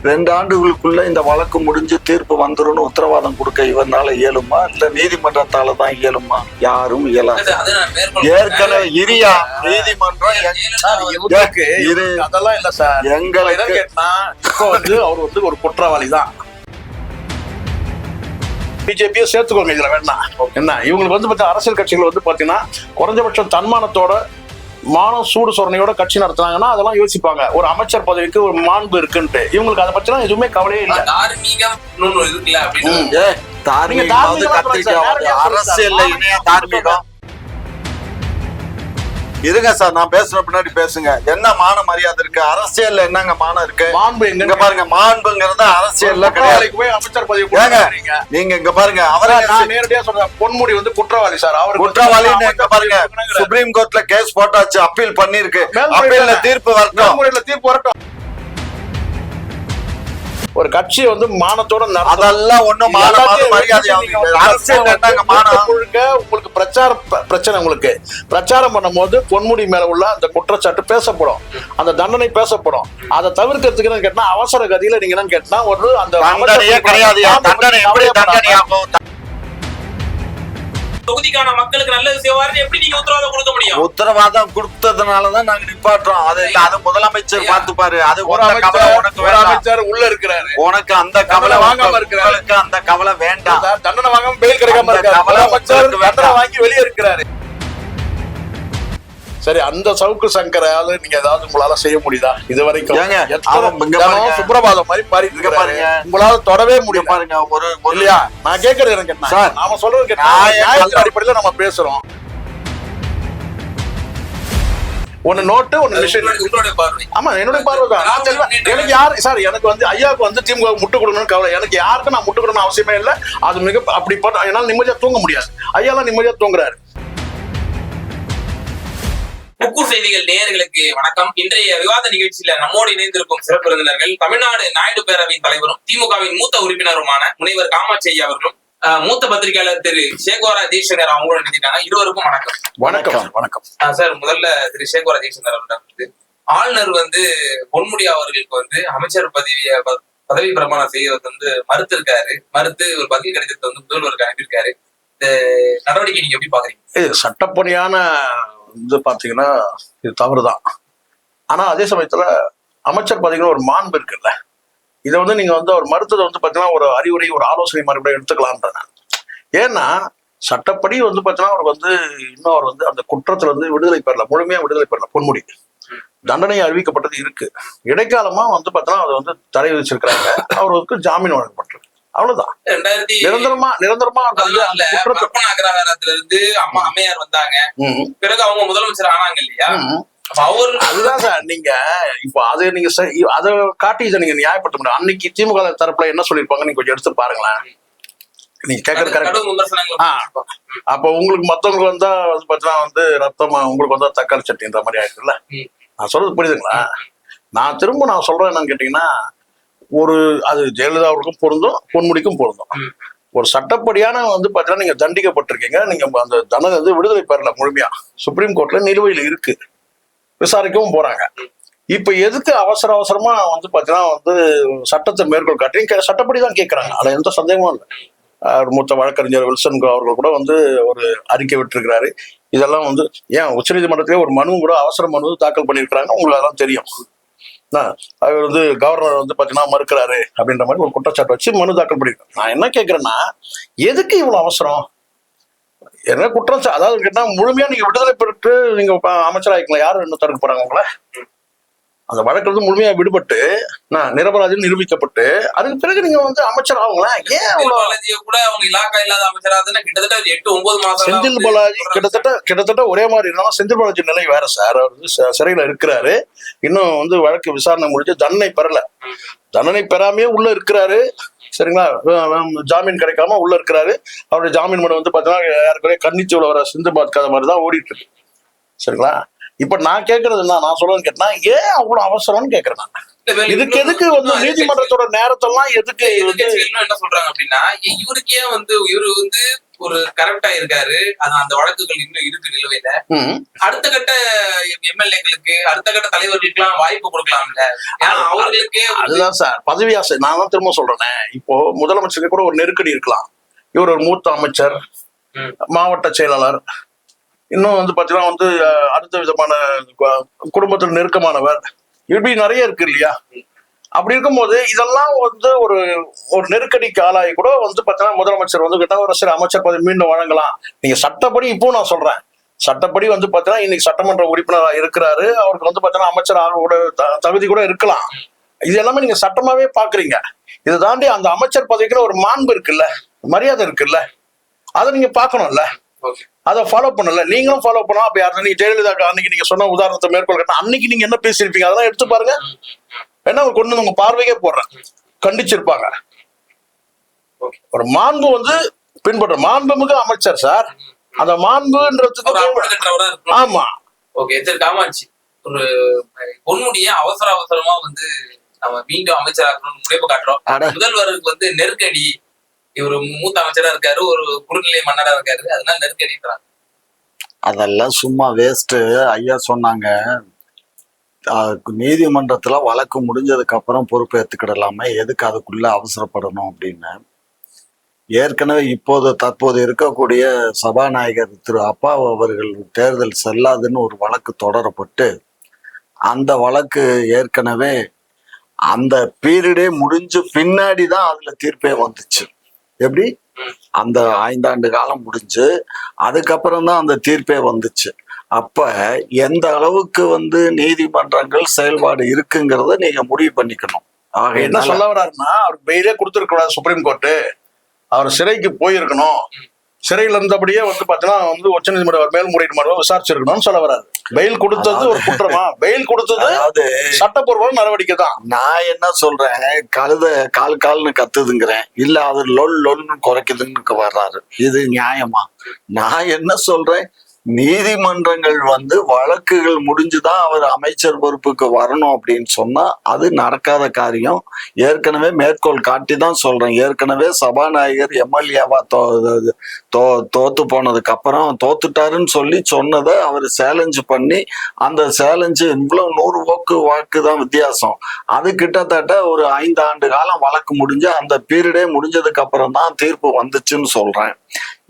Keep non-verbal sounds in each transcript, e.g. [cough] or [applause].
ரெண்டு ஆண்டுகளுக்குள்ள இந்த வழக்கு முடிஞ்சு தீர்ப்பு வந்துரும்னு உத்தரவாதம் கொடுக்க இவனால இயலுமா? இல்ல நீதிமன்றத்தால தான் இயலுமா? யாரும் இயலாது ஏற்கனவே இரியா நீதிமன்றம் அதெல்லாம் இல்ல சார். எங்களுக்கு வந்து அவர் வந்து ஒரு குற்றவாளி தான். பிஜேபியை சேர்த்துக்கோங்க இதுல வேணாம் என்ன? இவங்களுக்கு வந்து பார்த்தா அரசியல் கட்சிகள் வந்து பாத்தீங்கன்னா குறைஞ்சபட்சம் தன்மானத்தோட மானம் சூடு சொரணையோட கட்சி நடத்துனாங்கன்னா அதெல்லாம் யோசிப்பாங்க. ஒரு அமைச்சர் பதவிக்கு ஒரு மாண்பு இருக்குன்ட்டு. இவங்களுக்கு அதை பத்திலாம் எதுவுமே கவலையே இல்லை. தார்மீகம் தார்மீகமா இணைய தார்மீகம். இருங்க சார் நான் பேசுற பின்னாடி பேசுங்க. என்ன மான மரியாதை இருக்கு? அரசியல்ல என்னங்க மானம் இருக்கு? மாண்பு எங்க பாருங்க மாண்புங்கிறது அரசியல்ல கிடையாது. போய் அமைச்சர் பதவி நீங்க இங்க பாருங்க அவரே நான் நேரடியா சொல்றேன் பொன்முடி வந்து குற்றவாளி சார். அவர் குற்றவாளின்னு இங்க பாருங்க சுப்ரீம் கோர்ட்ல கேஸ் போட்டாச்சு அப்பீல் பண்ணிருக்கு அப்பீல்ல. தீர்ப்பு வரட்டும். தீர்ப்பு வரட்டும். ஒரு கட்சி வந்து மானத்தோட. அதெல்லாம் ஒண்ணும் முழுக்க உங்களுக்கு பிரச்சார பிரச்சனை உங்களுக்கு. பிரச்சாரம் பண்ணும்போது பொன்முடி மேல உள்ள அந்த குற்றச்சாட்டு பேசப்படும். அந்த தண்டனை பேசப்படும். அதை தவிர்க்கிறதுக்கு கேட்டா அவசர கதியில நீங்க என்ன கேட்டா ஒரு அந்த தண்டனையே தொகுதிக்கான மக்களுக்கு நல்லது செய்வாருன்னு எப்படி நீங்க உத்தரவாதம் கொடுக்க முடியும்? உத்தரவாதம் கொடுத்ததுனாலதான் நாங்க நிப்பாட்டுறோம். அது அது முதலமைச்சர் பார்த்துப்பாரு அது ஒரு உனக்கு கவலை அமைச்சர் உள்ள இருக்கிறாரு. உனக்கு அந்த கவலை வாங்காம வாங்காம இருக்கிறாரு. உங்களுக்கு அந்த கவலை வேண்டாம். தண்டனை வாங்காம பெயில் கிடைக்காம இருக்காரு. வாங்கி வெளியே இருக்கிறாரு. சரி அந்த சவுக்கு சங்கரால நீங்க ஏதாவது உங்களால செய்ய முடியுதா? இது வரைக்கும். சுப்ரபாதம் மாதிரி இருக்காரு. பாருங்க. உங்களால தொடவே முடியல. பாருங்க ஒரு இல்லையா? நான் கேக்குறது எனக்கு என்ன? சார், நாம சொல்றது. அடிப்படையில நம்ம பேசுறோம். ஒன்னு நோட்டு ஒன்னு மிஷின் உங்களுடைய- உங்களுடைய பார்வை. ஆமா என்னுடைய பார்வை தான். எனக்கு யாரு? சார் எனக்கு வந்து ஐயாவுக்கு வந்து திமுக முட்டு கொடுக்கணும்னு கவலை. எனக்கு யாருக்கும் நான் முட்டு கொடுக்கணும் அவசியமே இல்லை. அது மிக அப்படி பண்ண என்னால நிம்மதியா தூங்க முடியாது. ஐயாலாம் நிம்மதியா தூங்குறாரு. முக்கூர் செய்திகள் நேயர்களுக்கு வணக்கம். இன்றைய விவாத நிகழ்ச்சியில நம்மோடு இணைந்திருக்கும் சிறப்பு விருந்தினர்கள் தமிழ்நாடு நாயுடு பேரவையின் தலைவரும் திமுகவின் மூத்த உறுப்பினருமான முனைவர் காமாட்சி ஐயா அவர்களும் மூத்த பத்திரிகையாளர் திரு சேகோரா ஜெய்சங்கர் அவங்களும் இணைஞ்சிட்டாங்க இருவருக்கும் வணக்கம். வணக்கம். வணக்கம். சார் முதல்ல திரு சேகோரா ஜெய்சங்கர் அவர்களிடம் வந்து ஆளுநர் வந்து பொன்முடி அவர்களுக்கு வந்து அமைச்சர் பதவியை பதவி பிரமாணம் செய்யறது வந்து மறுத்திருக்காரு. மறுத்து ஒரு பதில் கடிதத்தை வந்து முதல்வருக்கு அனுப்பியிருக்காரு. இந்த நடவடிக்கை நீங்க எப்படி பாக்குறீங்க? சட்டப்படியான இது பார்த்தீங்கன்னா இது தவறுதான். ஆனா அதே சமயத்துல அமைச்சர் பார்த்தீங்கன்னா ஒரு மாண்பு இருக்குல்ல. இதை வந்து நீங்க வந்து ஒரு மருத்துவ வந்து பாத்தீங்கன்னா ஒரு அறிவுரை ஒரு ஆலோசனை மாதிரி கூட எடுத்துக்கலான்ற நான் ஏன்னா சட்டப்படி வந்து பார்த்தீங்கன்னா அவருக்கு வந்து இன்னும் அவர் வந்து அந்த குற்றத்துல வந்து விடுதலை பெறல முழுமையாக விடுதலை பெறல பொன்முடி. தண்டனை அறிவிக்கப்பட்டது இருக்கு. இடைக்காலமா வந்து பார்த்தீங்கன்னா அதை வந்து தடை விதிச்சிருக்கிறாங்க. அவருக்கு ஜாமீன் வழங்கப்பட்டிருக்கு. அவ்வளவுதான். நிரந்தரமா நிரந்தரமா இருந்து அம்மா அம்மையார் வந்தாங்க. பிறகு அவங்க முதலமைச்சர் ஆனாங்க இல்லையா? ம். அப்ப அவர் அதுதான் சார் நீங்க இப்போ அது நீங்க அதை காட்டி இதை நீங்க நியாயப்படுத்த முடியும். அன்னைக்கு திமுக தரப்புல என்ன சொல்லியிருப்பாங்க? நீங்க கொஞ்சம் எடுத்து பாருங்களேன். நீங்க கேட்கறது கரெக்ட். அப்போ உங்களுக்கு மத்தவங்களுக்கு வந்தா பார்த்தீங்கன்னா வந்து ரத்தம் உங்களுக்கு வந்தா தக்காளி சட்னின்ற மாதிரி ஆயிடுச்சுல்ல. நான் சொல்றது புரியுதுங்களா? நான் திரும்ப நான் சொல்றேன் என்னன்னு கேட்டீங்கன்னா ஒரு அது ஜெயலலிதா அவருக்கும் பொருந்தும் பொன்முடிக்கும் பொருந்தும். ஒரு சட்டப்படியான வந்து பார்த்தீங்கன்னா நீங்க தண்டிக்கப்பட்டிருக்கீங்க. நீங்க அந்த தண்டனை வந்து விடுதலை பெறல முழுமையா சுப்ரீம் கோர்ட்ல நிலுவையில் இருக்கு. விசாரிக்கவும் போறாங்க. இப்ப எதுக்கு அவசர அவசரமா வந்து பாத்தீங்கன்னா வந்து சட்டத்தை மேற்கோள் காட்டி சட்டப்படி தான் கேட்கறாங்க அதுல எந்த சந்தேகமும் இல்லை. மூத்த வழக்கறிஞர் வில்சன் அவர்கள் கூட வந்து ஒரு அறிக்கை விட்டிருக்கிறாரு. இதெல்லாம் வந்து ஏன் உச்சநீதிமன்றத்திலே ஒரு மனு கூட அவசர மனு தாக்கல் பண்ணியிருக்கிறாங்க உங்களுக்கு அதெல்லாம் தெரியும். அவர் வந்து கவர்னர் வந்து பாத்தீங்கன்னா மறுக்கிறாரு அப்படின்ற மாதிரி ஒரு குற்றச்சாட்டு வச்சு மனு தாக்கல் பண்ணியிருக்காங்க நான் என்ன கேட்குறேன்னா எதுக்கு இவ்வளவு அவசரம்? என்ன குற்றம் அதாவது கேட்டா முழுமையா நீங்க விடுதலை பெற்று நீங்க அமைச்சராகிக்கலாம் யார் யாரும் தடுக்க போகிறாங்க உங்களை? அந்த வழக்கு வந்து முழுமையா விடுபட்டு நான் நிரபராதின்னு நிரூபிக்கப்பட்டு அதுக்கு பிறகு நீங்க வந்து அமைச்சர் ஆகுங்களேன் ஏன் கூட அவங்க இலாக்கா இல்லாத அமைச்சராதுன்னா கிட்டத்தட்ட எட்டு ஒன்பது மாசம் செந்தில் பாலாஜி கிட்டத்தட்ட கிட்டத்தட்ட ஒரே மாதிரி இருந்தாலும் செந்தில் பாலாஜி நிலை வேற சார் அவர் வந்து சிறையில இருக்கிறாரு. இன்னும் வந்து வழக்கு விசாரணை முடிஞ்சு தண்டனை பெறல. தண்டனை பெறாமையே உள்ள இருக்கிறாரு. சரிங்களா? ஜாமீன் கிடைக்காம உள்ள இருக்கிறாரு. அவருடைய ஜாமீன் மனு வந்து பாத்தீங்கன்னா யாருக்குறைய கன்னிச்சூல வர சிந்துபாத் கதை மாதிரி தான் ஓடிட்டு இருக்கு. சரிங்களா? இப்ப நான் கேக்குறது என்ன? நான் சொல்றேன்னு கேட்டா ஏன் அவ்வளவு அவசரம்னு கேக்குறேன் நான். இதுக்கு எதுக்கு வந்து நீதிமன்றத்தோட நேரத்தெல்லாம் எதுக்கு என்ன சொல்றாங்க அப்படின்னா இவருக்கே வந்து இவரு வந்து ஒரு கரெக்டா இருக்காரு அது அந்த வழக்குகள் இன்னும் இருக்கு நிலுவையில. அடுத்த கட்ட எம்எல்ஏக்களுக்கு அடுத்த கட்ட தலைவர்களுக்கெல்லாம் வாய்ப்பு கொடுக்கலாம்ல. அவர்களுக்கே அதுதான் சார். பதவி ஆசை. நான் தான் திரும்ப சொல்றேனே. இப்போ முதலமைச்சருக்கு கூட ஒரு நெருக்கடி இருக்கலாம். இவர் ஒரு மூத்த அமைச்சர். மாவட்ட செயலாளர். இன்னும் வந்து பார்த்தீங்கன்னா வந்து அடுத்த விதமான கு- குடும்பத்தில் நெருக்கமானவர். இப்படி நிறைய இருக்கு இல்லையா? அப்படி இருக்கும்போது இதெல்லாம் வந்து ஒரு ஒரு நெருக்கடிக்கு ஆளாகி கூட வந்து பார்த்தீங்கன்னா முதலமைச்சர் வந்து கிட்ட ஒரு சில அமைச்சர் பதவி மீண்டும் வழங்கலாம். நீங்க சட்டப்படி இப்போ நான் சொல்றேன். சட்டப்படி வந்து பார்த்தீங்கன்னா இன்னைக்கு சட்டமன்ற உறுப்பினராக இருக்கிறாரு. அவருக்கு வந்து பார்த்தீங்கன்னா அமைச்சர் ஆக கூட தகுதி கூட இருக்கலாம். இது எல்லாமே நீங்க சட்டமாவே பாக்குறீங்க. இதை தாண்டி அந்த அமைச்சர் பதவிக்குன்னு ஒரு மாண்பு இருக்குல்ல மரியாதை இருக்குல்ல அதை நீங்க பார்க்கணும்ல. ஓகே. அதை ஃபாலோ பண்ணல. நீங்களும் ஃபாலோ பண்ணலாம். அப்ப யாரும் நீங்க ஜெயலலிதா அன்னைக்கு நீங்க சொன்ன உதாரணத்தை மேற்கொள் கட்டணும். அன்னைக்கு நீங்க என்ன பேசியிருப்பீங்க? அதெல்லாம் எடுத்து பாருங்க. என்ன கொண்டு வந்து உங்க பார்வைக்கே போடுறேன். கண்டிச்சிருப்பாங்க. ஒரு மாண்பு வந்து பின்பற்ற மாண்புமிகு அமைச்சர் சார். அந்த மாண்புன்றதுக்கு ஆமா. ஓகே சரி காமாட்சி? ஒரு பொன்முடிய அவசர அவசரமா வந்து நம்ம மீண்டும் அமைச்சராக்கணும்னு முனைப்பு காட்டுறோம். முதல்வருக்கு வந்து நெருக்கடி இவர் மூத்த அமைச்சரா இருக்காரு ஒரு குறுநிலை மன்னரா இருக்காரு அதனால நெருக்கடிக்கிறாங்க அதெல்லாம் சும்மா வேஸ்ட் ஐயா சொன்னாங்க. நீதிமன்றத்தில் நீதிமன்றத்துல வழக்கு முடிஞ்சதுக்கு அப்புறம் பொறுப்பேற்றுக்கிடலாமே எதுக்கு அதுக்குள்ள அவசரப்படணும் அப்படின்னு. ஏற்கனவே இப்போது தற்போது இருக்கக்கூடிய சபாநாயகர் திரு அப்பா அவர்கள் தேர்தல் செல்லாதுன்னு ஒரு வழக்கு தொடரப்பட்டு அந்த வழக்கு ஏற்கனவே அந்த பீரியடே முடிஞ்சு பின்னாடி தான் அதுல தீர்ப்பே வந்துச்சு. எப்படி? அந்த ஐந்தாண்டு காலம் முடிஞ்சு அதுக்கப்புறம் தான் அந்த தீர்ப்பே வந்துச்சு. அப்ப எந்த அளவுக்கு வந்து நீதிமன்றங்கள் செயல்பாடு இருக்குங்கிறத நீங்க முடிவு பண்ணிக்கணும். ஆக என்ன சொல்ல வர்றாருன்னா அவர் பெயிலே கொடுத்துருக்கூடாது சுப்ரீம் கோர்ட்டு. அவர் சிறைக்கு போயிருக்கணும். சிறையில இருந்தபடியே வந்து பாத்தீங்கன்னா வந்து உச்ச நீதிமன்ற மேல்முறையீடு மன்றம் விசாரிச்சிருக்கணும்னு சொல்ல வர்றாரு பெயில் கொடுத்தது ஒரு குற்றமா? பெயில் கொடுத்தது சட்டப்பூர்வ நடவடிக்கை தான். நான் என்ன சொல்றேன்? கழுத கால் கால்னு கத்துதுங்கிறேன். இல்ல அது லொல் லொல்னு குறைக்குதுன்னு வர்றாரு. இது நியாயமா? நான் என்ன சொல்றேன்? நீதிமன்றங்கள் வந்து வழக்குகள் முடிஞ்சுதான் அவர் அமைச்சர் பொறுப்புக்கு வரணும் அப்படின்னு சொன்னா அது நடக்காத காரியம். ஏற்கனவே மேற்கோள் காட்டி தான் சொல்றேன். ஏற்கனவே சபாநாயகர் எம்எல்ஏவா தோ தோ தோத்து போனதுக்கு அப்புறம் தோத்துட்டாருன்னு சொல்லி சொன்னதை அவர் சேலஞ்சு பண்ணி அந்த சேலஞ்சு இவ்வளவு நூறு வாக்கு வாக்கு தான் வித்தியாசம். அது கிட்டத்தட்ட ஒரு ஐந்து ஆண்டு காலம் வழக்கு முடிஞ்சு அந்த பீரியடே முடிஞ்சதுக்கு அப்புறம் தான் தீர்ப்பு வந்துச்சுன்னு சொல்றேன்.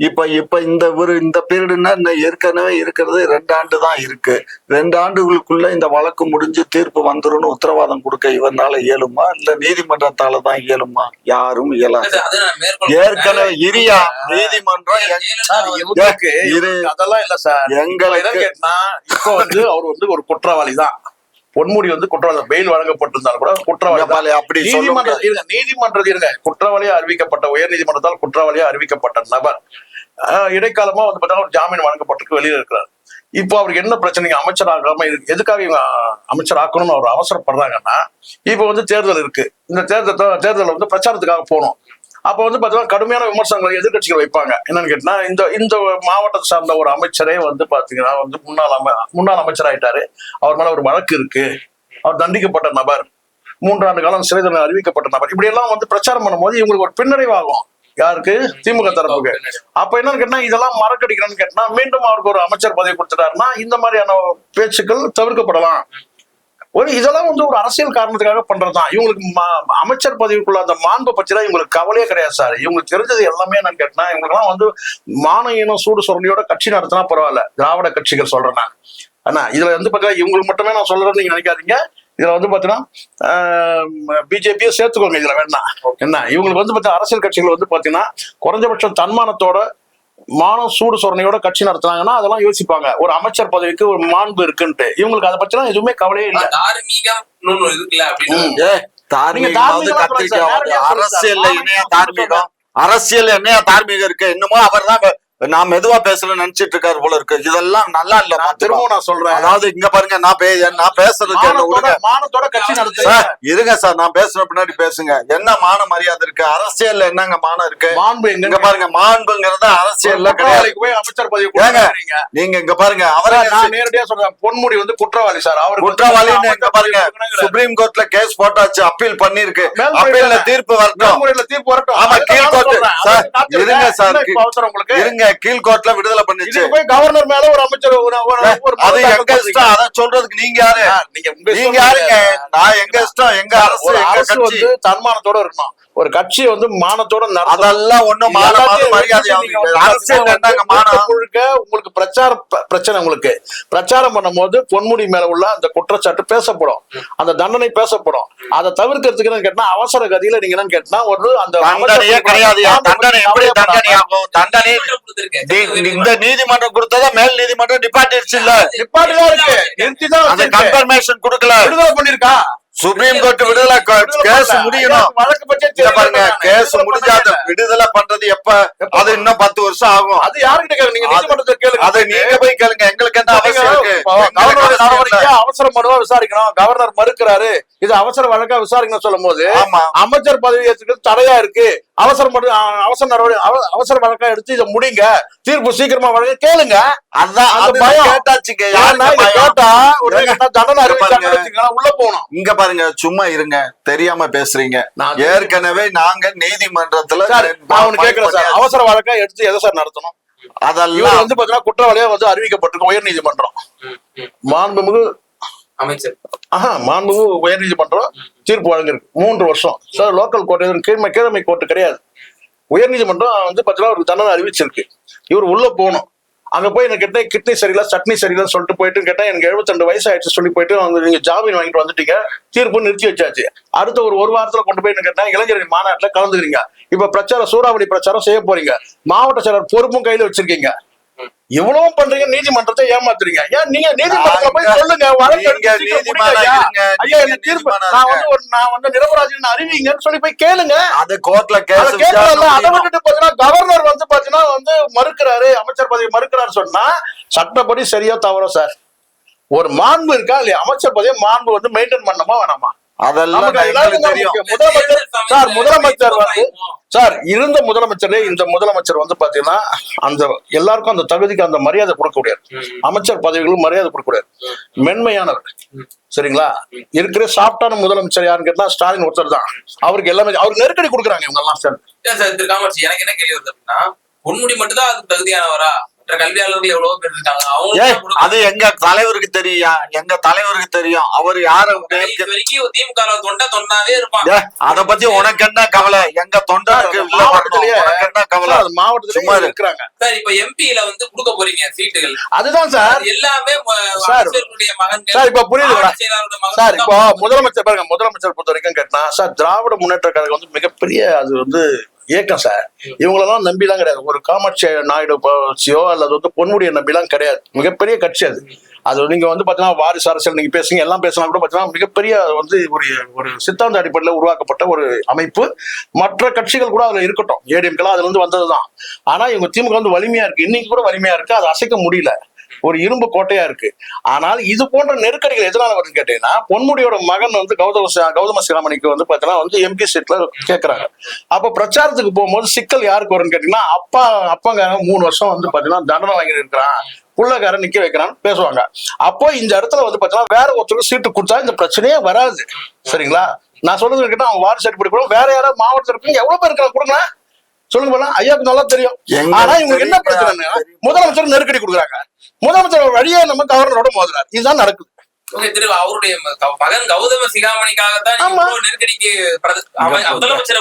இப்ப இப்ப இந்த ஒரு இந்த பீரியடுன்னா இன்னும் ஏற்கனவே இருக்கிறது. ரெண்டு ஆண்டு தான் இருக்கு. ரெண்டு ஆண்டுகளுக்குள்ள இந்த வழக்கு முடிஞ்சு தீர்ப்பு வந்துரும்னு உத்தரவாதம் கொடுக்க இவனால இயலுமா? இல்ல நீதிமன்றத்தால தான் இயலுமா? யாரும் இயலாது. ஏற்கனவே இரியா நீதிமன்றம் அதெல்லாம் இல்ல சார். என்ன கேட்டா இப்போ வந்து அவர் வந்து ஒரு குற்றவாளி தான். பொன்முடி வந்து குற்றவாளி பெயில் வழங்கப்பட்டிருந்தாலும் கூட குற்றவாளி அப்படி சொல்ல நீதிமன்ற முடியாது. இருங்க நீதிமன்றம் இருங்க. குற்றவாளியா அறிவிக்கப்பட்ட உயர் நீதிமன்றத்தால் குற்றவாளியா அறிவிக்கப்பட்ட நபர். இடைக்காலமா வந்து பார்த்தா ஒரு ஜாமீன் வழங்கப்பட்டிருக்கு வெளியில இருக்கிறார். இப்போ அவருக்கு என்ன பிரச்சனைங்க அமைச்சராகாம இருக்கு எதுக்காக இவங்க அமைச்சர் ஆக்கணும்னு அவர் அவசரப்படுறாங்கன்னா இப்போ வந்து தேர்தல் இருக்கு. இந்த தேர்தல் தேர்தலில் வந்து பிரச்சாரத்துக்காக போகணும். அப்போ வந்து பார்த்தீங்கன்னா கடுமையான விமர்சனங்களை எதிர்கட்சிகள் வைப்பாங்க. என்னன்னு கேட்டீங்கன்னா இந்த இந்த மாவட்டத்தை சார்ந்த ஒரு அமைச்சரே வந்து பாத்தீங்கன்னா வந்து முன்னாள் அமை முன்னாள் அமைச்சர் ஆயிட்டாரு அவர் மேல ஒரு வழக்கு இருக்கு. அவர் தண்டிக்கப்பட்ட நபர். மூன்றாண்டு காலம் சிறை தண்டனை அறிவிக்கப்பட்ட நபர். இப்படி எல்லாம் வந்து பிரச்சாரம் பண்ணும்போது இவங்களுக்கு ஒரு பின்னடைவாகும் யாருக்கு? திமுக தரப்புக்கு. அப்ப என்னன்னு கேட்டா இதெல்லாம் மறக்கடிக்கிறேன்னு கேட்டா மீண்டும் அவருக்கு ஒரு அமைச்சர் பதவி கொடுத்துட்டாருன்னா இந்த மாதிரியான பேச்சுக்கள் தவிர்க்கப்படலாம். ஒரு இதெல்லாம் வந்து ஒரு அரசியல் காரணத்துக்காக பண்றதுதான். இவங்களுக்கு அமைச்சர் பதவிக்குள்ள அந்த மாண்பை பற்றிலாம் இவங்களுக்கு கவலையே கிடையாது சார். இவங்களுக்கு தெரிஞ்சது எல்லாமே என்னன்னு கேட்டா இவங்களுக்குலாம் வந்து மான இனம் சூடு சுரண்டியோட கட்சி நடத்தினா பரவாயில்ல. திராவிட கட்சிகள் சொல்றேன் நான். ஆனா இதுல வந்து பாத்தீங்கன்னா இவங்களுக்கு மட்டுமே நான் சொல்றேன்னு நீங்க நினைக்காதீங்க. இதுல வந்து பாத்தீங்கன்னா பிஜேபியை சேர்த்துக்கோங்க இதுல வேண்டாம் என்ன? இவங்களுக்கு வந்து பாத்தீங்கன்னா அரசியல் கட்சிகள் வந்து பாத்தீங்கன்னா குறைஞ்சபட்சம் தன்மானத்தோட மானம் சூடு சொரணையோட கட்சி நடத்துனாங்கன்னா அதெல்லாம் யோசிப்பாங்க. ஒரு அமைச்சர் பதவிக்கு ஒரு மாண்பு இருக்குன்ட்டு. இவங்களுக்கு அதை பத்திலாம் எதுவுமே கவலையே இல்லை. தார்மீகம். ஏ தார்மீகமாவது தார்மீகமா அரசியல் என்னையா தார்மீகம் இருக்கு? இன்னமும் அவர் தான் நான் மெதுவா பேசல நினைச்சிட்டு இருக்காரு போல இருக்கு. இதெல்லாம் நல்லா இல்ல நான் திரும்பவும் நான் சொல்றேன். அதாவது இங்க பாருங்க நான் பே நான் பேசுறதுக்கு மானத்தோட கட்சி நடத்துங்க. சார் இருங்க சார் நான் பேசுற பின்னாடி பேசுங்க. என்ன மான மரியாதை இருக்கு? அரசியல்ல என்னங்க மானம் இருக்கு? மாண்பு எங்க இங்க பாருங்க மாண்புங்கிறது அரசியல்ல கிடையாது. போய் அமைச்சர் பதவி? கொடுக்குறீங்க. நீங்க இங்க பாருங்க அவரை நான் நேரடியா சொல்றேன். பொன்முடி வந்து குற்றவாளி சார். அவர் குற்றவாளின்னு இங்க பாருங்க சுப்ரீம் கோர்ட்ல கேஸ் போட்டாச்சு அப்பீல் பண்ணிருக்கு அப்பீல்ல தீர்ப்பு வரட்டும். தீர்ப்பு வரட்டும். ஆமா, கீழ். சொல்றேன். சார். இருங்க சார். இருங்க. கீழ்கோர்ட்ல விடுதலை பண்ணுச்சு. போய் கவர்னர் மேல ஒரு அமைச்சர் அது எங்க இஷ்டம்? அத சொல்றதுக்கு நீங்க யாரு. நீங்க யாருங்க? நான் எங்க இஷ்டம்? எங்க அரசு எங்க கட்சி? தன்மானத்தோட இருக்கணும். ஒரு கட்சி வந்து மானத்தோட. அதெல்லாம் ஒண்ணும் முழுக்க உங்களுக்கு பிரச்சார பிரச்சனை உங்களுக்கு. பிரச்சாரம் பண்ணும்போது பொன்முடி மேல உள்ள அந்த குற்றச்சாட்டு பேசப்படும். அந்த தண்டனை பேசப்படும். அதை தவிர்க்கிறதுக்கு என்னன்னு கேட்டா அவசர கதியில நீங்க என்னன்னு கேட்டா ஒரு அந்த தண்டனையே அமைச்சர் கிடையாது. தண்டனை எப்படி தண்டனை ஆகும் தண்டனை நீதிமன்றம் கொடுத்திருக்கு. தி- இந்த நீதிமன்றம் கொடுத்ததா மேல் நீதிமன்றம் நிப்பாட்டிடுச்சு இல்ல? இருக்கு. வச்சிருக்கு. கன்ஃபர்மேஷன் கொடுக்கல. விடுதலை பண்ணிருக்கா? சுப்ரீம் கோர்ட் விடுதலை கேஸ். முடியணும். பாருங்க. கேஸ் பண்ணல. விடுதலை பண்றது எப்ப? அது இன்னும் பத்து வருஷம் ஆகும். அது யாருக்கிட்ட கேளுங்க கேளுங்க. அதை நீங்க போய் கேளுங்க. எங்களுக்கு என்ன அவசியம் அவசர மனுவா விசாரிக்கணும். கவர்னர் மறுக்கிறாரு. இது அவசர வழக்கா விசாரிக்கணும் சொல்லும் போது அமைச்சர் பதவி ஏற்றுக்கிறது தடையா இருக்கு. அவசர மனு அ- அவசர அவசர வழக்கா எடுத்து இதை முடிங்க. தீர்ப்பு சீக்கிரமா வழங்க கேளுங்க. அதான் அந்த பயம். கேட்டாச்சுங்க? கேட்டா உடனே தண்டனை உள்ள போகணும். இங்க பாருங்க சும்மா இருங்க. தெரியாம பேசுறீங்க. நான் ஏற்கனவே நாங்க நீதிமன்றத்துல நான் கேட்கிறேன் சார். அவசர வழக்கா எடுத்து எதை சார் நடத்தணும்? அதெல்லாம் வந்து பாத்தீங்கன்னா குற்றவாளியா வந்து அறிவிக்கப்பட்டிருக்கு உயர் நீதிமன்றம். மாண்புமிகு அமைச்சர். ஆஹா மாண்புமிகு உயர் நீதிமன்றம் தீர்ப்பு வழங்கியிருக்கு. மூன்று வருஷம். சார் லோக்கல் கோர்ட் கீழ்மை கீழமை கோர்ட் கிடையாது. உயர் நீதிமன்றம் வந்து பாத்தீங்கன்னா ஒரு தண்டனை அறிவிச்சிருக்கு. இவர் உள்ள போகணும். அங்க போய் எனக்கு கேட்டேன் கிட்னி சரியில்லை சட்னி சரியில்லைன்னு சொல்லிட்டு போயிட்டு கேட்டேன் எனக்கு 72 வயசு ஆயிடுச்சு சொல்லி போயிட்டு அவங்க நீங்க ஜாமீன் வாங்கிட்டு வந்துட்டீங்க. தீர்ப்பு நிறுத்தி வச்சாச்சு. அடுத்த ஒரு ஒரு வாரத்துல கொண்டு போய் என்ன கேட்டேன் இளைஞர்கள் மாநாட்டுல கலந்துக்கிறீங்க. இப்ப பிரச்சாரம் சூறாவளி பிரச்சாரம் செய்ய போறீங்க. மாவட்ட செயலர் பொறுப்பும் கையில வச்சிருக்கீங்க. இவ்வளவும் பண்றீங்க நீதிமன்றத்தை ஏமாத்துறீங்க. ஏன் நீங்க நீதிமன்றத்துல போய் சொல்லுங்க வழக்கு தீர்ப்பு நான். வந்து ஒரு நான் வந்து நிரபராஜன் அறிவிங்கன்னு சொல்லி போய் கேளுங்க. அது கோர்ட்ல கேட்கறதுல அதை விட்டுட்டு பாத்தீங்கன்னா கவர்னர் வந்து பாத்தீங்கன்னா வந்து மறுக்கிறாரு அமைச்சர் பதவி மறுக்கிறாரு சொன்னா சட்டப்படி சரியா தவறோ சார் ஒரு மாண்பு இருக்கா இல்லையா? அமைச்சர் பதவியை மாண்பு வந்து மெயின்டைன் பண்ணணுமா வேணாமா? அதெல்லாம் தெரியும். முதலமைச்சர் சார் முதலமைச்சர் வந்து சார் இருந்த முதலமைச்சரே இந்த முதலமைச்சர் வந்து பாத்தீங்கன்னா அந்த எல்லாருக்கும் அந்த தகுதிக்கு அந்த மரியாதை கொடுக்க முடியாது அமைச்சர் பதவிகளும் மரியாதை கொடுக்க கூடாது மென்மையானவர். சரிங்களா? இருக்கிற சாப்பிட்டான முதலமைச்சர் யாருன்னு கேட்டா ஸ்டாலின் ஒருத்தர் தான். அவருக்கு எல்லாமே அவருக்கு நெருக்கடி கொடுக்குறாங்க இவங்க எல்லாம் சார் திரு எனக்கு என்ன கேள்வி வருது அப்படின்னா பொன்முடி மட்டும் தான் அதுக்கு தகுதியானவரா? மற்ற கல்வியாளர்கள் எவ்வளவோ பேர் இருக்காங்க. அவங்க அது எங்க தலைவருக்கு தெரியும். எங்க தலைவருக்கு தெரியும். அவர் யாரு வரைக்கும் திமுக தொண்டா தொண்டாவே இருப்பான். ஏய், அத பத்தி உனக்கு என்ன கவலை? எங்க. மாவட்டத்திலேயே உனக்கு என்ன கவலை? இரு. இருக்கிறாங்க. சார் இப்ப எம்பில வந்து கொடுக்க போறீங்க சீட்டுகள். அதுதான் சார். எல்லாமே ம- சார். இப்ப மகன்கள் சார் இப்போ முதலமைச்சர் பாருங்க முதலமைச்சர் பொறுத்த வரைக்கும் கேட்டா சார் திராவிட முன்னேற்ற கழகம் வந்து மிகப்பெரிய அது வந்து இயக்கம் சார். இவங்களெல்லாம் நம்பிலாம் கிடையாது. ஒரு காமாட்சி நாயுடு பச்சியோ அல்லது வந்து பொன்முடியை நம்பிலாம் கிடையாது. மிகப்பெரிய கட்சி அது. அது நீங்க வந்து பாத்தீங்கன்னா வாரிசு அரசியல் நீங்க பேசுங்க எல்லாம் பேசலாம் கூட பாத்தீங்கன்னா மிகப்பெரிய வந்து ஒரு ஒரு சித்தாந்த அடிப்படையில் உருவாக்கப்பட்ட ஒரு அமைப்பு. மற்ற கட்சிகள் கூட அதுல இருக்கட்டும். ஏடிஎம்கெல்லாம் அதுல இருந்து வந்ததுதான். ஆனா இவங்க திமுக வந்து வலிமையா இருக்கு. இன்னைக்கு கூட வலிமையா இருக்கு. அதை அசைக்க முடியல. ஒரு இரும்பு கோட்டையா இருக்கு. ஆனால் இது போன்ற நெருக்கடிகள் எதனால வருது கேட்டீங்கன்னா பொன்முடியோட மகன் வந்து கௌதம கௌதம சிராமணிக்கு வந்து பார்த்தீங்கன்னா வந்து எம்பி சீட்ல கேட்கறாங்க அப்ப பிரச்சாரத்துக்கு போகும்போது சிக்கல் யாருக்கு வரும்னு கேட்டீங்கன்னா அப்பா அப்பாங்க மூணு வருஷம் வந்து பாத்தீங்கன்னா தண்டனை வாங்கி இருக்கிறான். புள்ளக்காரன் நிக்க வைக்கிறான்னு பேசுவாங்க. அப்போ இந்த இடத்துல வந்து பாத்தீங்கன்னா வேற ஒருத்தருக்கு சீட்டு கொடுத்தா இந்த பிரச்சனையே வராது. சரிங்களா? நான் சொல்றது கேட்டா அவங்க வாரிசு அடிப்படை கூட வேற யாராவது மாவட்டத்தில் இருப்பீங்க எவ்வளவு பேர் இருக்கிறாங்க கொடுங்க. சொல்லுங்க பாருங்க ஐயாவுக்கு நல்லா தெரியும். ஆனா இவங்களுக்கு என்ன. பிரச்சனைன்னா முதலமைச்சர் நெருக்கடி கொடுக்குறாங்க. முதலமைச்சர் வழியே நம்ம கவர்னரோட மோதுறாரு. இதுதான் நடக்குது. ஓகே திரு அவருடைய மகன் கௌதம சிகாமணிக்காகத்தான் நெருக்கடிக்கு முதலமைச்சரை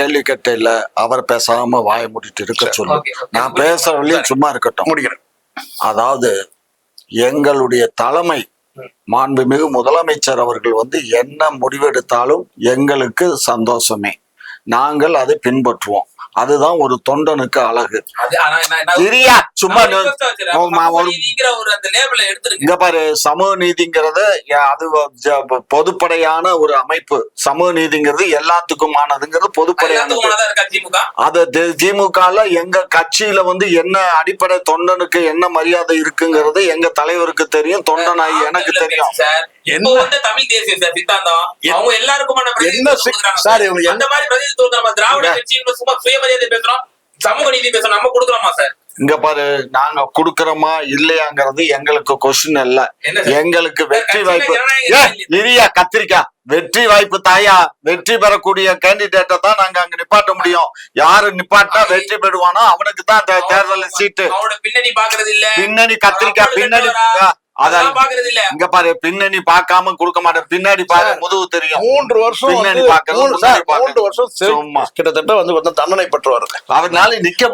கேள்வி கேட்ட இல்ல அவர் பேசாம வாய மூடிட்டு இருக்க சொல்லு. நான் பேசுற வழியும் சும்மா இருக்கட்டும். முடிக்கிறேன். அதாவது எங்களுடைய தலைமை மாண்புமிகு முதலமைச்சர் அவர்கள் வந்து என்ன முடிவெடுத்தாலும் எங்களுக்கு சந்தோஷமே. நாங்கள் அதை பின்பற்றுவோம். அதுதான் ஒரு தொண்டனுக்கு அழகு. இரியா சும்மா இங்க பாரு சமூக நீதிங்கிறது அது பொதுப்படையான ஒரு அமைப்பு. சமூக நீதிங்கிறது எல்லாத்துக்குமானதுங்கிறது திமுக அது திமுகல எங்க கட்சியில வந்து என்ன அடிப்படை தொண்டனுக்கு என்ன மரியாதை இருக்குங்கிறது எங்க தலைவருக்கு தெரியும் தொண்டனாய் எனக்கு தெரியும். என்ன வந்து தமிழ் தேசிய சார் சித்தாந்தம். அவங்க எல்லாருக்குமான என்ன சார் அந்த மாதிரி பிரதிநிதித்துவம் நம்ம திராவிட கட்சி சும்மா சுயமரியாதை பேசுறோம் சமூக நீதி பேசுறோம் நம்ம கொடுக்குறோமா சார்? இங்க பாரு நாங்க குடுக்கறோமா இல்லையாங்கிறது எங்களுக்கு கொஸ்டின் இல்ல எங்களுக்கு வெற்றி வாய்ப்பு. இரியா கத்திரிக்கா. வெற்றி வாய்ப்பு தாயா? வெற்றி பெறக்கூடிய கேண்டிடேட்டை தான் நாங்க அங்க நிப்பாட்ட முடியும். யாரு நிப்பாட்டினா வெற்றி பெறுவானோ அவனுக்கு தான் தேர்தல் சீட்டு. பின்னணி பாக்குறது இல்ல. பின்னணி கத்திரிக்கா பின்னணி? அதான் பாக்குறது இல்ல இங்க பாரு பின்னணி பார்க்காம கொடுக்க மாட்டேன் பின்னாடி பாரு முதுகு தெரியும் மூன்று வருஷம் பின்னாடி. மூன்று வருஷம். கிட்டத்தட்ட வந்து வந்து தண்டனை பெற்றவர் அவனால நிக்க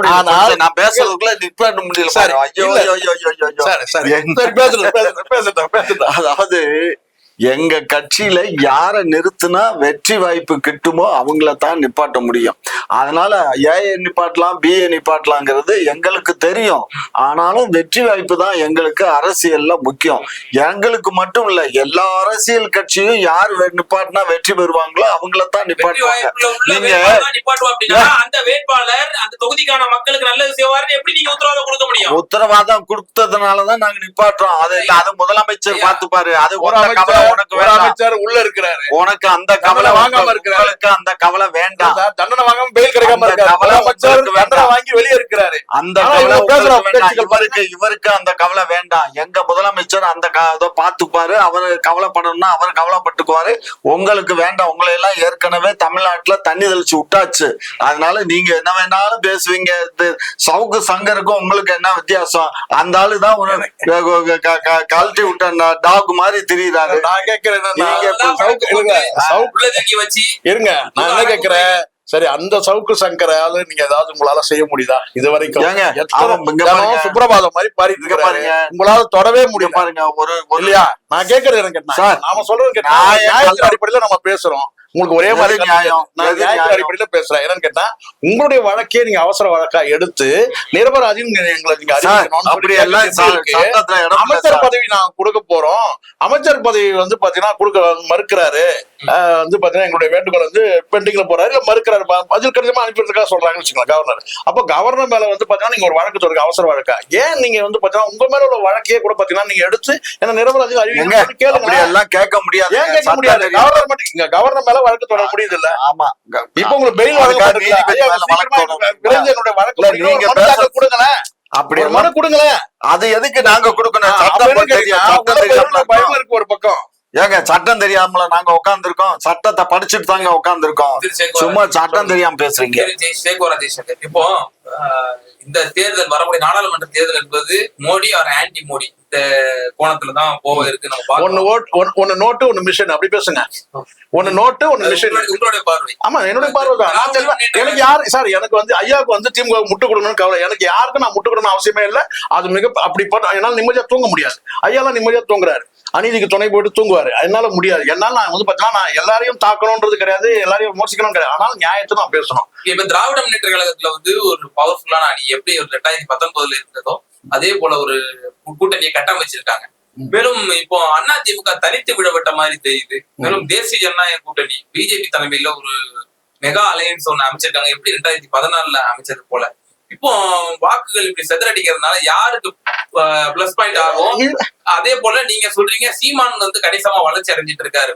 நான் பேசுறதுக்குள்ள நிப்பாட்ட முடியல சரி. ஐயோ இல்ல. ஐயோ ஐயோ ஐயோ ஐயோ சரி சரி பேசுறேன் அதாவது எங்க கட்சியில யார நிறுத்துனா வெற்றி வாய்ப்பு கிட்டுமோ அவங்கள தான் நிப்பாட்ட முடியும். அதனால ஏஏ நிப்பாட்டலாம் பிஏ நிப்பாட்டலாங்கிறது எங்களுக்கு தெரியும். ஆனாலும் வெற்றி வாய்ப்பு தான் எங்களுக்கு அரசியல்ல முக்கியம். எங்களுக்கு மட்டும் இல்ல எல்லா அரசியல் கட்சியும் யார் நிப்பாட்டினா வெற்றி பெறுவாங்களோ அவங்கள தான் நிப்பாட்டுவாங்க. நீங்க- அந்த வேட்பாளர் அந்த தொகுதிக்கான மக்களுக்கு நல்லது செய்வாருன்னு எப்படி நீங்க உத்தரவாதம் கொடுக்க முடியும்? உத்தரவாதம் கொடுத்ததுனாலதான் நாங்க நிப்பாட்டுறோம். அது அது முதலமைச்சர். பார்த்துப்பாரு. அது ஒரு உனக்கு அமைச்சர் உள்ள இருக்கிறாரு. உனக்கு அந்த கவலை வாங்காம உங்க- இருக்கிறாரு. உங்களுக்கு அந்த கவலை வேண்டாம். தண்டனை வாங்காம பெயில் கிடைக்காம இருக்காரு. அமைச்சர் தண்டனை. வாங்கி வெளியே இருக்கிறாரு. அந்த இவருக்கு இவருக்கு அந்த கவலை வேண்டாம். எங்க முதலமைச்சர் அந்த இதை பாத்துப்பாரு அவரு கவலைப்படணும்னா அவர் கவலைப்பட்டுக்குவாரு. உங்களுக்கு வேண்டாம். உங்களை எல்லாம் ஏற்கனவே தமிழ்நாட்டுல தண்ணி தெளிச்சு விட்டாச்சு. அதனால நீங்க என்ன வேணாலும் பேசுவீங்க. சவுக்கு சங்கருக்கும் உங்களுக்கு என்ன வித்தியாசம்? அந்த ஆளு தான் ஒரு க- க- க- கழட்டி விட்ட டாக் மாதிரி திரியுறாரு. நான் கேட்கிறேன் இருங்க, நான் என்ன கேட்கிறேன் சரி அந்த சவுக்கு சங்கரால நீங்க ஏதாவது உங்களால செய்ய முடியுதா? இது வரைக்கும். சுப்பிரபாதம் மாதிரி பாடிட்டு இங்க இருக்காரு பாருங்க. உங்களால தொடவே முடியல. பாருங்க ஒரு இல்லையா? நான் கேட்கறது எனக்கு நாம சொல்றது நியாயத்தின் அடிப்படையில நம்ம பேசுறோம். உங்களுக்கு ஒரே மாதிரி நியாயம்? அடிப்படையில பேசுறேன் என்னன்னு கேட்டா உங்களுடைய வழக்கே நீங்க அவசர வழக்கா எடுத்து நிரபராதின்னு அமைச்சர் சார். பதவி நான் கொடுக்க போறோம் அமைச்சர் பதவி வந்து பாத்தீங்கன்னா கொடுக்க மறுக்கிறாரு வந்து பாத்தீங்கன்னா எங்களுடைய வேண்டுகோள் வந்து பெண்டிங்ல போறாரு. இல்ல மறுக்கிறாரு. பதில் கடிதமா அனுப்பிடுறதுக்காக சொல்றாங்கன்னு வச்சுக்கலாம் கவர்னர் அப்ப கவர்னர் மேல வந்து பாத்தீங்கன்னா நீங்க ஒரு வழக்கு தொடங்க அவசர வழக்கா. ஏன் நீங்க வந்து பாத்தீங்கன்னா உங்க மேல உள்ள வழக்கையே கூட பாத்தீங்கன்னா நீங்க எடுத்து என்ன நிரபராதி எங்க? அறிவிங்க கேளுங்க எல்லாம் கேட்க முடியாது. ஏன் கேட்க முடியாது? கவர்னர் மட்டும் இங்க கவர்னர் மேல வழக்கு தொடர முடியுது இல்ல ஆமா. இப்ப உங்களுக்கு பெயில் வழக்கு வழக்கு. நீங்க கொடுங்களேன். அப்படி மனு கொடுங்களேன். அது எதுக்கு நாங்க கொடுக்கணும்? சட்டம் தெரியும் பயம் இருக்கு ஒரு பக்கம்? ஏங்க சட்டம் தெரியாமல நாங்க உட்கார்ந்துருக்கோம் சட்டத்தை படிச்சுட்டு தாங்க உட்கார்ந்துருக்கோம் திரு சேகர் சும்மா சட்டம் தெரியாம பேசுறீங்க. சேகோரா ஜெய்சங்கர் இப்போ இந்த தேர்தல் வரக்கூடிய நாடாளுமன்ற தேர்தல் என்பது மோடி ஆர் ஆன்டி மோடி. இந்த கோணத்துல தான் போக இருக்கு. நம்ம ஒன்னு. ஓட் ஒன்னு- ஒன்னு நோட்டு ஒன்னு மிஷின். அப்படி பேசுங்க. ஒன்னு நோட்டு ஒன்னு மிஷின். உங்களுடைய- பார்வை. ஆமா என்னுடைய பார்வை தான். எனக்கு யாரு சார் எனக்கு வந்து ஐயாவுக்கு வந்து திமுக முட்டு கொடுக்கணும்னு கவலை. எனக்கு யாருக்கும் நான் முட்டு கொடுக்கணும் அவசியமே இல்ல. அது மிக அப்படி பண்ண என்னால நிம்மதியா தூங்க முடியாது. ஐயாலாம் நிம்மதியா தூங்குறாரு. அநீதிக்கு துணை போட்டு தூங்குவாரு. என்னால முடியாது. என்னால நான் வந்து பாத்தீங்கன்னா நான் எல்லாரையும் தாக்கணும்ன்றது கிடையாது எல்லாரையும் விமர்சிக்கணும் கிடையாது. ஆனால் நியாயத்தை நான் பேசணும். இப்ப திராவிட முன்னேற்ற கழகத்துல வந்து ஒரு பவர்ஃபுல்லான அணி எப்படி ஒரு ரெண்டாயிரத்தி பத்தொன்பதுல இருந்ததோ அதே போல ஒரு கூட்டணியை கட்டமைச்சிருக்காங்க. மேலும் இப்போ அண்ணா திமுக தனித்து விடப்பட்ட மாதிரி தெரியுது. மேலும் தேசிய ஜனநாயக கூட்டணி பிஜேபி தலைமையில ஒரு மெகா அலையன்ஸ் ஒண்ணு அமைச்சிருக்காங்க. எப்படி ரெண்டாயிரத்தி பதினாலுல அமைச்சது போல? இப்போ வாக்குகள் இப்படி செதறடிக்கிறதுனால யாருக்கு பிளஸ் பாயிண்ட் ஆகும்? அதே போல நீங்க சொல்றீங்க சீமான் வந்து கணிசமா வளர்ச்சி அடைஞ்சிட்டு இருக்காரு.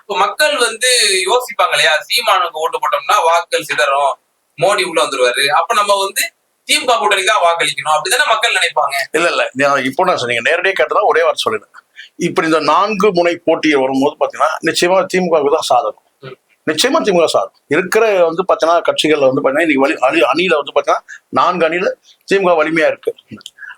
இப்போ மக்கள் வந்து யோசிப்பாங்க இல்லையா? சீமானுக்கு ஓட்டு போட்டோம்னா வாக்குகள் சிதறும். மோடி உள்ள வந்துருவாரு. அப்ப நம்ம வந்து திமுக கூட்டணிக்கு தான் வாக்களிக்கணும். அப்படிதானே மக்கள் நினைப்பாங்க? இல்ல இல்ல. நான் இப்போ நான் சொன்னீங்க நேரடியாக கேட்டதா ஒரே வார்த்தை சொல்லிடுறேன். இப்படி இந்த நான்கு முனை போட்டியை வரும்போது பாத்தீங்கன்னா நிச்சயமா திமுகவுக்கு தான் சாதகம். நிச்சயமா திமுக சார். இருக்கிற வந்து பாத்தீங்கன்னா கட்சிகள்ல வந்து பாத்தீங்கன்னா இன்னைக்கு வலி அணி அணியில வந்து பாத்தீங்கன்னா நான்கு அணியில திமுக வலிமையா இருக்கு.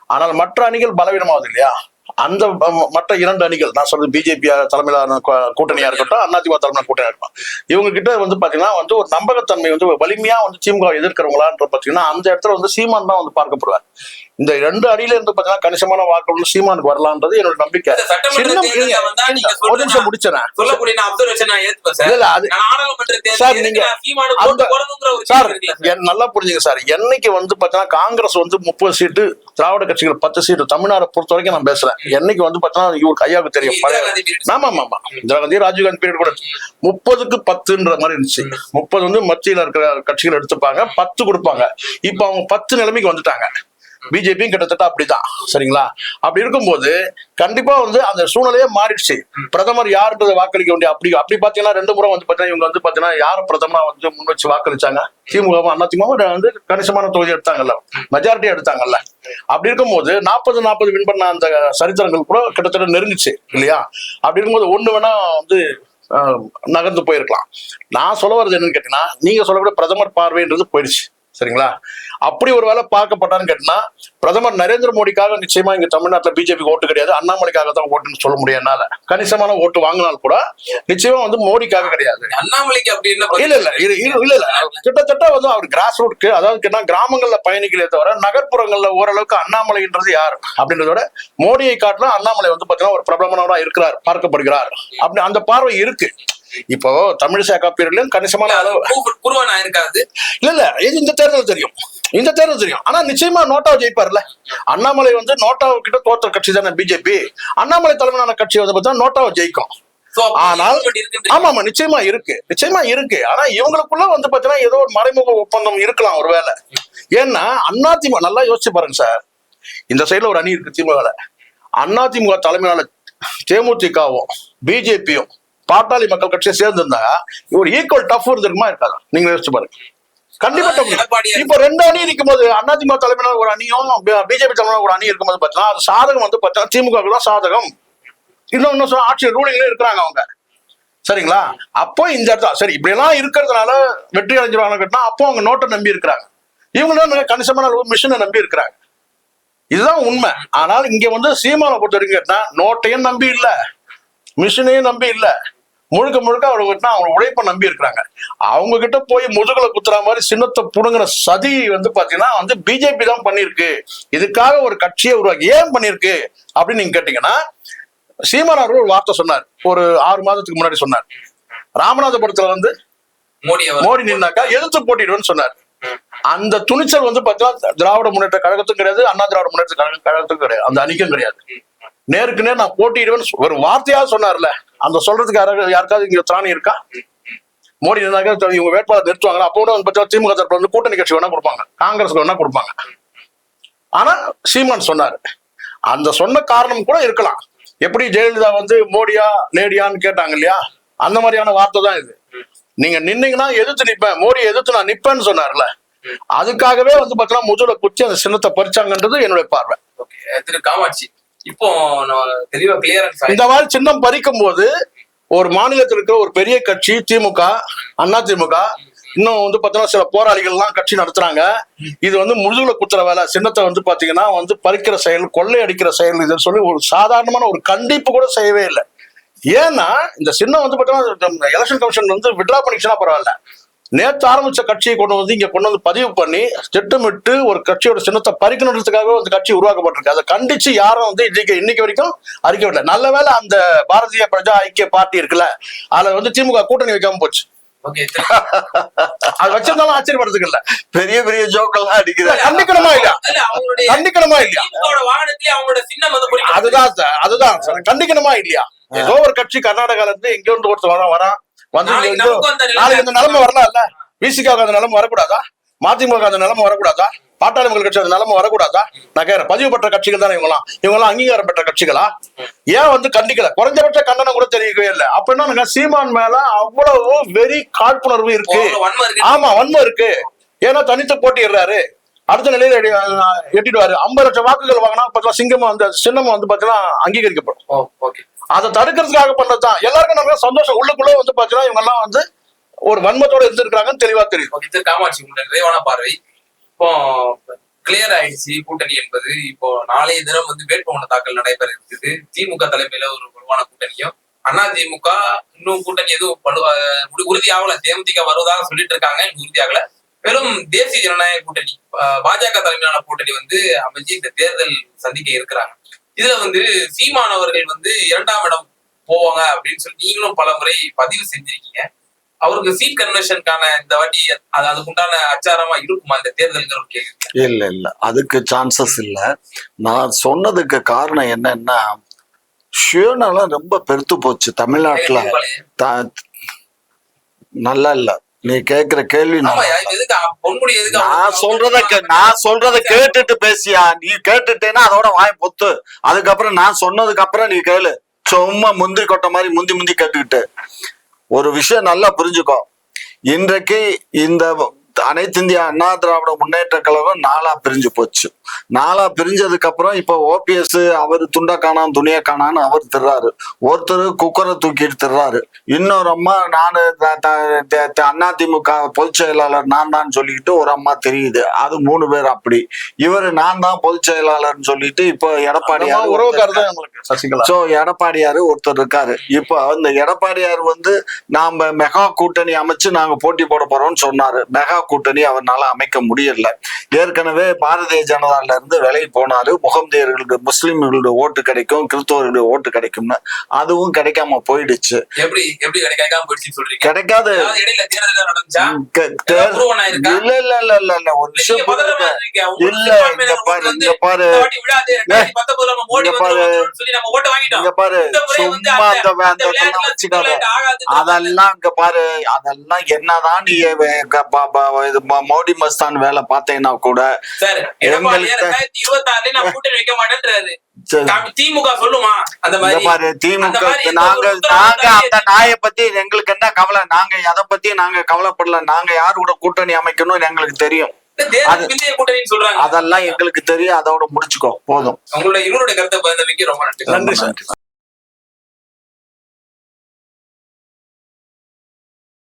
ஆனால் மற்ற அணிகள் பலவீனமாவது இல்லையா? அந்த ம- மற்ற இரண்டு அணிகள் நான் சொல்றது பிஜேபி தலைமையிலான கூட்டணியா இருக்கட்டும் அதிமுக தலைமையிலான கூட்டணியா இருக்கட்டும் இவங்க கிட்ட வந்து பாத்தீங்கன்னா வந்து ஒரு நம்பகத்தன்மை வந்து வலிமையா வந்து திமுக எதிர்க்கிறவங்களான்ற பாத்தீங்கன்னா அந்த இடத்துல வந்து சீமான் தான் வந்து பார்க்கப்படுவார். இந்த ரெண்டு அடியில இருந்து பாத்தீங்கன்னா கணிசமான வாக்குகள் சீமானுக்கு வரலான்றது என்னோட நம்பிக்கை. ஒரு நிமிஷம் முடிச்சேன் சார். நீங்க சார் நல்லா புரிஞ்சுங்க சார். என்னைக்கு வந்து பாத்தீங்கன்னா காங்கிரஸ் வந்து முப்பது சீட்டு திராவிட கட்சிகள் பத்து சீட்டு தமிழ்நாடு பொறுத்த வரைக்கும் நான் பேசுறேன். என்னைக்கு வந்து பாத்தீங்கன்னா இவருக்கு ஐயாவுக்கு தெரியும். பழைய. ஆமா ஆமா ஆமா. இந்திரா காந்தி ராஜீவ்காந்தி பீரியட் கூட முப்பதுக்கு பத்துன்ற மாதிரி இருந்துச்சு. முப்பது வந்து மத்தியில இருக்கிற கட்சிகள் எடுத்துப்பாங்க பத்து கொடுப்பாங்க. இப்ப அவங்க பத்து நிலைமைக்கு வந்துட்டாங்க. பிஜேபியும் கிட்டத்தட்ட அப்படிதான். சரிங்களா? அப்படி இருக்கும்போது கண்டிப்பா வந்து அந்த சூழ்நிலையே மாறிடுச்சு. பிரதமர் யாருன்றதை வாக்களிக்க வேண்டிய அப்படி அப்படி பாத்தீங்கன்னா ரெண்டு முறை வந்து பாத்தீங்கன்னா இவங்க வந்து பாத்தீங்கன்னா யார் பிரதமரா வந்து முன் வச்சு வாக்களிச்சாங்க? திமுக அண்ணா திமுக வந்து கணிசமான தொகுதி எடுத்தாங்கல்ல. மெஜாரிட்டி எடுத்தாங்கல்ல. அப்படி இருக்கும்போது நாற்பது நாற்பது வின் பண்ண அந்த சரித்திரங்கள் கூட கிட்டத்தட்ட நெருங்குச்சு இல்லையா? அப்படி இருக்கும்போது ஒண்ணு வேணா வந்து நகர்ந்து போயிருக்கலாம். நான் சொல்ல வர்றது என்னன்னு கேட்டீங்கன்னா நீங்க சொல்லக்கூடிய பிரதமர் பார்வைன்றது போயிடுச்சு சரிங்களா? அப்படி ஒரு வேலை பார்க்கப்பட்டான்னு கேட்டீங்கன்னா பிரதமர் நரேந்திர மோடிக்காக நிச்சயமா இங்க தமிழ்நாட்டுல பிஜேபி ஓட்டு கிடையாது. அண்ணாமலைக்காக தான் ஓட்டுன்னு சொல்ல முடியும் என்னால. கணிசமான ஓட்டு வாங்கினால் கூட நிச்சயமா வந்து மோடிக்காக கிடையாது. அண்ணாமலைக்கு அப்படி என்ன இல்ல இல்ல இல்ல இல்ல இல்ல இல்ல. கிட்டத்தட்ட வந்து அவர் கிராஸ் ரூட்க்கு அதாவது கேட்டா கிராமங்கள்ல பயணிக்கலே தவிர நகர்ப்புறங்கள்ல ஓரளவுக்கு அண்ணாமலைன்றது யார்? அப்படின்றத விட மோடியை காட்டிலும் அண்ணாமலை வந்து பாத்தீங்கன்னா ஒரு பிரபலமானவரா இருக்கிறார் பார்க்கப்படுகிறார். அப்படி அந்த பார்வை இருக்கு. இப்போ தமிழிசை காப்பீடுலயும் கணிசமான அளவு ஆயிருக்காது இல்ல இல்ல இது இந்த தேர்தல் தெரியும். இந்த தேர்தல் தெரியும். ஆனா நிச்சயமா நோட்டாவை ஜெயிப்பார்ல. அண்ணாமலை வந்து நோட்டாவை கிட்ட தோற்ற கட்சி தானே பிஜேபி அண்ணாமலை தலைமையிலான கட்சி வந்து பார்த்தா நோட்டாவை ஜெயிக்கும். ஆனால். ஆமா ஆமா நிச்சயமா இருக்கு. நிச்சயமா இருக்கு. ஆனா இவங்களுக்குள்ள வந்து பாத்தீங்கன்னா ஏதோ ஒரு மறைமுக ஒப்பந்தம் இருக்கலாம் ஒருவேளை. ஏன்னா அதிமுக நல்லா யோசிச்சு பாருங்க சார். இந்த சைடுல ஒரு அணி இருக்கு திமுக அதிமுக தலைமையிலான தேமுதிகவும் பிஜேபியும் பாட்டாளி மக்கள் கட்சியை சேர்ந்திருந்தா ஒரு ஈக்குவல் டஃப் இருந்திருக்குமா இருக்காதா? நீங்க யோசிச்சு பாருங்க. கண்டிப்பா இப்போ ரெண்டு அணி இருக்கும்போது அதிமுக தலைமையில ஒரு அணியும் பிஜேபி தலைமையில ஒரு அணி இருக்கும்போது பார்த்தீங்கன்னா அது சாதகம் வந்து பார்த்தீங்கன்னா திமுக தான் சாதகம். இன்னும் சொல்ல ஆட்சி ரூலிங்ல இருக்கிறாங்க அவங்க. சரிங்களா? அப்போ இந்த இடத்துல சரி இப்படி எல்லாம் இருக்கிறதுனால வெற்றி அடைஞ்சிருவாங்க கேட்டா அப்போ அவங்க நோட்டை நம்பி இருக்கிறாங்க. இவங்க தான் கணிசமான மிஷினை நம்பி இருக்கிறாங்க. இதுதான் உண்மை. ஆனால் இங்க வந்து சீமானை பொறுத்த வரைக்கும் கேட்டா நோட்டையும் நம்பி இல்ல. மிஷினையும் நம்பி இல்ல. முழுக்க முழுக்க அவங்க கிட்ட அவங்க உழைப்பை நம்பி இருக்கிறாங்க. அவங்க கிட்ட போய் முதுகுல குத்துற மாதிரி சின்னத்தை புடுங்குற சதி வந்து பாத்தீங்கன்னா வந்து பிஜேபி தான் பண்ணிருக்கு இதுக்காக ஒரு கட்சியை உருவாக்கி ஏன் பண்ணிருக்கு அப்படின்னு நீங்க கேட்டீங்கன்னா சீமான் அவர்கள் ஒரு வார்த்தை சொன்னார். ஒரு ஆறு மாதத்துக்கு முன்னாடி சொன்னார். ராமநாதபுரத்துல வந்து மோடி மோடி நின்னாக்கா எதிர்த்து போட்டிடுவேன்னு சொன்னார். அந்த துணிச்சல் வந்து பார்த்தீங்கன்னா திராவிட முன்னேற்ற கழகத்தும் கிடையாது அண்ணா திராவிட முன்னேற்ற கழகம் கழகத்துக்கும் கிடையாது. அந்த அணிக்கும் கிடையாது. நேருக்கு நேர் நான் போட்டிடுவேன் ஒரு வார்த்தையா சொன்னார்ல. அந்த சொல்றதுக்கு யாராவது யாருக்காவது இங்க திராணி இருக்கா? மோடி இருந்தாங்க இவங்க வேட்பாளர் நிறுத்துவாங்க அப்போ கூட வந்து பார்த்தா திமுக தரப்புல வந்து கூட்டணி கட்சி வேணா கொடுப்பாங்க. காங்கிரஸ்க்கு வேணா கொடுப்பாங்க. ஆனா சீமான் சொன்னாரு. அந்த சொன்ன காரணம் கூட இருக்கலாம். எப்படி ஜெயலலிதா வந்து மோடியா லேடியான்னு கேட்டாங்க இல்லையா? அந்த மாதிரியான வார்த்தை தான் இது. நீங்க நின்னீங்கன்னா எதிர்த்து நிப்பேன். மோடி எதிர்த்து நான் நிப்பேன்னு சொன்னார்ல. அதுக்காகவே வந்து பாத்தீங்கன்னா முதல குச்சி அந்த சின்னத்தை பறிச்சாங்கன்றது என்னுடைய பார்வை. திரு காமாட்சி. இப்போ தெளிவா கிளியரன்ஸ் இந்த மாதிரி சின்னம் பறிக்கும் போது ஒரு மாநிலத்தில் இருக்கிற ஒரு பெரிய கட்சி திமுக அண்ணா திமுக இன்னும் வந்து பாத்தீங்கன்னா சில போராளிகள்லாம் கட்சி நடத்துறாங்க. இது வந்து முழுதுல குத்துற வேலை. சின்னத்தை வந்து பாத்தீங்கன்னா வந்து பறிக்கிற செயல் கொள்ளை அடிக்கிற செயல் இதுன்னு சொல்லி ஒரு சாதாரணமான ஒரு கண்டிப்பு கூட செய்யவே இல்லை. ஏன்னா இந்த சின்னம் வந்து பாத்தீங்கன்னா எலெக்ஷன் கமிஷன் வந்து விட்ரா பண்ணிச்சுன்னா பரவாயில்ல. நேத்து ஆரம்பிச்ச கட்சியை கொண்டு வந்து இங்க கொண்டு வந்து பதிவு பண்ணி திட்டமிட்டு ஒரு கட்சியோட சின்னத்தை பறிக்கணுன்றதுக்காக அந்த கட்சி உருவாக்கப்பட்டிருக்கு. அதை கண்டிச்சு யாரும் வந்து இன்னைக்கு இன்னைக்கு வரைக்கும் அறிக்கை விடல. நல்ல வேளை அந்த பாரதிய பிரஜா ஐக்கிய பார்ட்டி இருக்குல்ல அதுல வந்து திமுக கூட்டணி வைக்காம போச்சு. [laughs] அது வச்சிருந்தாலும் ஆச்சரியப்படுறதுக்கு இல்ல. பெரிய பெரிய ஜோக்கெல்லாம் அடிக்கிறாங்க கண்டிக்கணுமா இல்லையா? கண்டிக்கணுமா இல்லையா. அதுதான் சார், அதுதான். சார். கண்டிக்கணுமா இல்லையா? ஏதோ ஒரு கட்சி கர்நாடகால இருந்து எங்க இருந்து ஒருத்தர் வரான் நாளைக்கு அந்த நிலைமை வரலாம்ல விசிகாவுக்கு அந்த நிலைமை வரக்கூடாதா? மதிமுக அந்த நிலைமை வரக்கூடாதா? பாட்டாளி மக்கள் கட்சி அந்த நிலைமை வரக்கூடாதா? நான் கேட்கிறேன் பதிவு பெற்ற கட்சிகள் தானே இவங்களாம் இவங்களாம் அங்கீகாரம் பெற்ற கட்சிகளா? ஏன் வந்து கண்டிக்கல? குறைஞ்சபட்ச கண்டனம் கூட தெரியவே இல்லை. அப்படின்னா எனக்கு சீமான் மேல அவ்வளவு வெறி காழ்ப்புணர்வு இருக்கு. ஆமா வன்மம் இருக்கு. ஏன்னா தனித்து போட்டிடுறாரு அடுத்த நிலையில எட்டிடுவாரு. ஐம்பது லட்சம் வாக்குகள் வாங்கினா பார்த்தா சிங்கம் அந்த சின்னம் வந்து பாத்தீங்கன்னா அங்கீகரிக்கப்படும். அதை தடுக்கிறதுக்காக பண்ணதுதான் எல்லாருக்கும் நிறைய சந்தோஷம். உள்ளுக்குள்ள வந்து பாத்தீங்கன்னா இவங்க எல்லாம் வந்து ஒரு வன்மத்தோட இருந்திருக்காங்கன்னு தெளிவா தெரியும் இது காமாட்சி உங்களுடைய நிறைவான பார்வை. இப்போ கிளியர் ஆயிடுச்சு கூட்டணி என்பது. இப்போ நாளைய தினம் வந்து வேட்புமனு தாக்கல் நடைபெற இருக்குது. திமுக தலைமையில ஒரு வலுவான கூட்டணியும் அண்ணா திமுக இன்னும் கூட்டணி எதுவும் படு உறுதியாகல. தேமுதிக வருவதாக சொல்லிட்டு இருக்காங்க இன்னும் உறுதியாகல. பெரும் தேசிய ஜனநாயக கூட்டணி பாஜக தலைமையிலான கூட்டணி வந்து அமைஞ்சு இந்த தேர்தல் சந்திக்க இருக்கிறாங்க. இதுல வந்து சீமான் அவர்கள் வந்து இரண்டாம் இடம் போவாங்க அப்படின்னு சொல்லி நீங்களும் பல முறை பதிவு செஞ்சிருக்கீங்க. அவருக்கு சீட் கன்வென்ஷனுக்கான இந்த வாட்டி அது அதுக்குண்டான அச்சாரமா இருக்குமா இந்த கேள்வி இல்ல இல்ல. அதுக்கு சான்சஸ் இல்ல. நான் சொன்னதுக்கு காரணம் என்னன்னா சுயநலம் ரொம்ப பெருத்து போச்சு தமிழ்நாட்டுல. நல்லா இல்ல. நீ கேக்குற கேள்வி நான் சொல்றத நான் சொல்றத கேட்டுட்டு பேசியா? நீ கேட்டுட்டேன்னா அதோட வாய் பொத்து. அதுக்கப்புறம் நான் சொன்னதுக்கு அப்புறம் நீ கேளு. சும்மா முந்திரி கொட்டை மாதிரி முந்தி முந்தி கேட்டுக்கிட்டு. ஒரு விஷயம் நல்லா புரிஞ்சுக்கோ. இன்றைக்கு இந்த அனைத்து இந்திய அண்ணா திராவிட முன்னேற்ற கழகம் நாலா பிரிஞ்சு போச்சு. நாலா பிரிஞ்சதுக்கு அப்புறம் இப்ப ஓபிஎஸ் அவர் துண்டை காணாம் துணியை காணான்னு அவர் திர்றாரு. ஒருத்தர் குக்கரை தூக்கிட்டு திர்றாரு. இன்னொரு அம்மா நானு த- த- த- த- அதிமுக பொதுச் செயலாளர் நான் தான் சொல்லிக்கிட்டு ஒரு அம்மா தெரியுது. அது மூணு பேர் அப்படி. இவரு நான் தான் பொதுச் செயலாளர்னு சொல்லிட்டு இப்போ எடப்பாடியார் உறவுக்காரர் சோ எடப்பாடியார் ஒருத்தர் இருக்காரு. இப்போ அந்த எடப்பாடியார் வந்து நாம மெகா கூட்டணி அமைச்சு நாங்க போட்டி போட போறோம்னு சொன்னாரு. மெகா கூட்டணி அவர்னால அமைக்க முடியல. ஏற்கனவே பாரதிய ஜனதால இருந்து விலகி போனாரு. முகமதியர்களுக்கு முஸ்லிம்களுடைய ஓட்டு கிடைக்கும் கிறிஸ்தவர்களுடைய ஓட்டு கிடைக்கும்னு அதுவும் கிடைக்காம போயிடுச்சு. எப்படி எப்படி கிடைக்காம போயிடுச்சுன்னு சொல்றீங்க? கிடைக்காது? இல்ல இல்ல இல்ல இல்ல இல்ல. ஒரு விஷயம் இல்ல இங்க பாரு இங்க பாரு. இந்த வாட்டி விழாது. 2019 நம்ம மோடி இங்க பாரு. இங்க பாரு. சும்மா அந்த- வச்சுக்காத. அதெல்லாம் இங்க பாரு. அதெல்லாம் என்னதான் நீ இது மோடி மஸ்தான் வேலை பார்த்தீங்கன்னா கூட சார், எடப்பாடி எங்களுக்கு- 2026 நான் கூட்டணி வைக்க மாட்டேன்றாரு. சரி, காப்பி- திமுக சொல்லுமா? அந்த மாதிரி. திமுக அந்த மாதிரி எந்த நாங்க நாங்க. அந்த நாயை பத்தி எங்களுக்கு என்ன கவலை? நாங்க எதை பத்தி நாங்க கவலைப்படல. நாங்க யார் கூட கூட்டணி அமைக்கணும்னு எங்களுக்கு தெரியும். அது- அதெல்லாம் எங்களுக்கு தெரியும். அதோட முடிச்சுக்கோ. போதும். உங்களுடைய இருவருடைய கருத்தை பகிர்ந்தமைக்கு ரொம்ப நன்றி. நன்றி சார்.